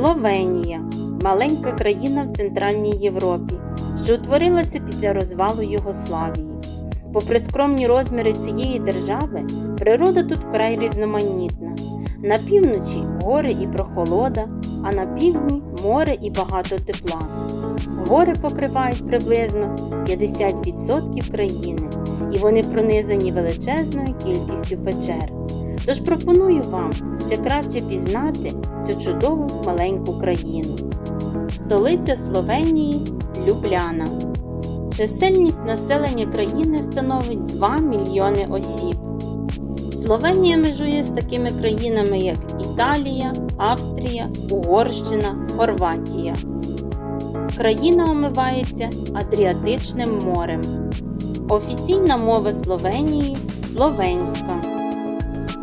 Словенія маленька країна в Центральній Європі, що утворилася після розвалу Югославії. Попри скромні розміри цієї держави, природа тут вкрай різноманітна. На півночі гори і прохолода, а на півдні море і багато тепла. Гори покривають приблизно 50% країни, і вони пронизані величезною кількістю печер. Тож пропоную вам ще краще пізнати цю чудову маленьку країну. Столиця Словенії Любляна. Чисельність населення країни становить 2 мільйони осіб. Словенія межує з такими країнами, як Італія, Австрія, Угорщина, Хорватія. Країна омивається Адріатичним морем. Офіційна мова Словенії словенська.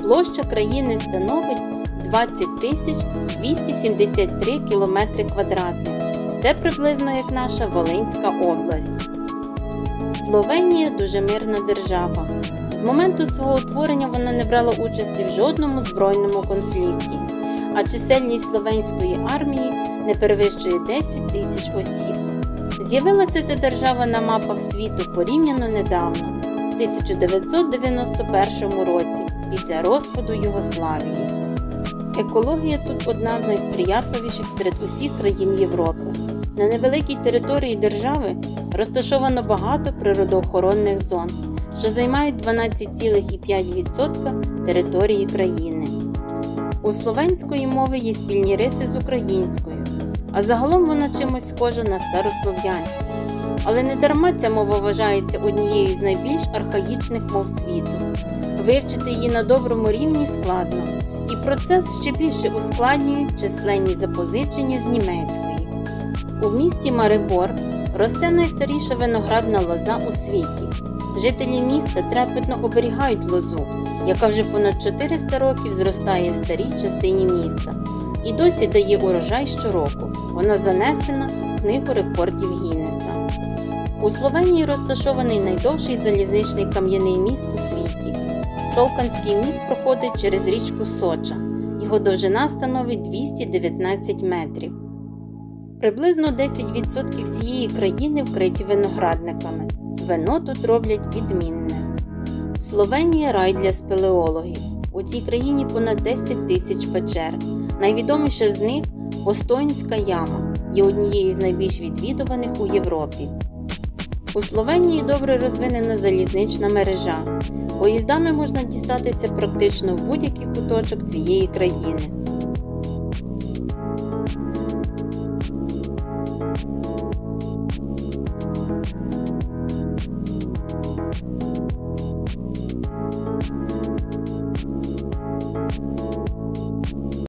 Площа країни становить 20 тисяч 273 кілометри квадратних. Це приблизно як наша Волинська область. Словенія дуже мирна держава. З моменту свого утворення вона не брала участі в жодному збройному конфлікті, а чисельність словенської армії не перевищує 10 тисяч осіб. З'явилася ця держава на мапах світу порівняно недавно, 1991 році, після розпаду Югославії. Екологія тут одна з найсприятливіших серед усіх країн Європи. На невеликій території держави розташовано багато природоохоронних зон, що займають 12,5% території країни. У словенської мови є спільні риси з українською, а загалом вона чимось схожа на старослов'янську. Але не дарма ця мова вважається однією з найбільш архаїчних мов світу. Вивчити її на доброму рівні складно, і процес ще більше ускладнюють численні запозичення з німецької. У місті Марибор росте найстаріша виноградна лоза у світі. Жителі міста трепетно оберігають лозу, яка вже понад 400 років зростає в старій частині міста і досі дає урожай щороку. Вона занесена в книгу рекордів Гіннеса. У Словенії розташований найдовший залізничний кам'яний міст у світі. Солканський міст проходить через річку Соча. Його довжина становить 219 метрів. Приблизно 10% всієї країни вкриті виноградниками. Вино тут роблять відмінне. Словенія рай для спелеологів. У цій країні понад 10 тисяч печер. Найвідоміша з них Постойнська яма є однією з найбільш відвідуваних у Європі. У Словенії добре розвинена залізнична мережа. Поїздами можна дістатися практично в будь-який куточок цієї країни.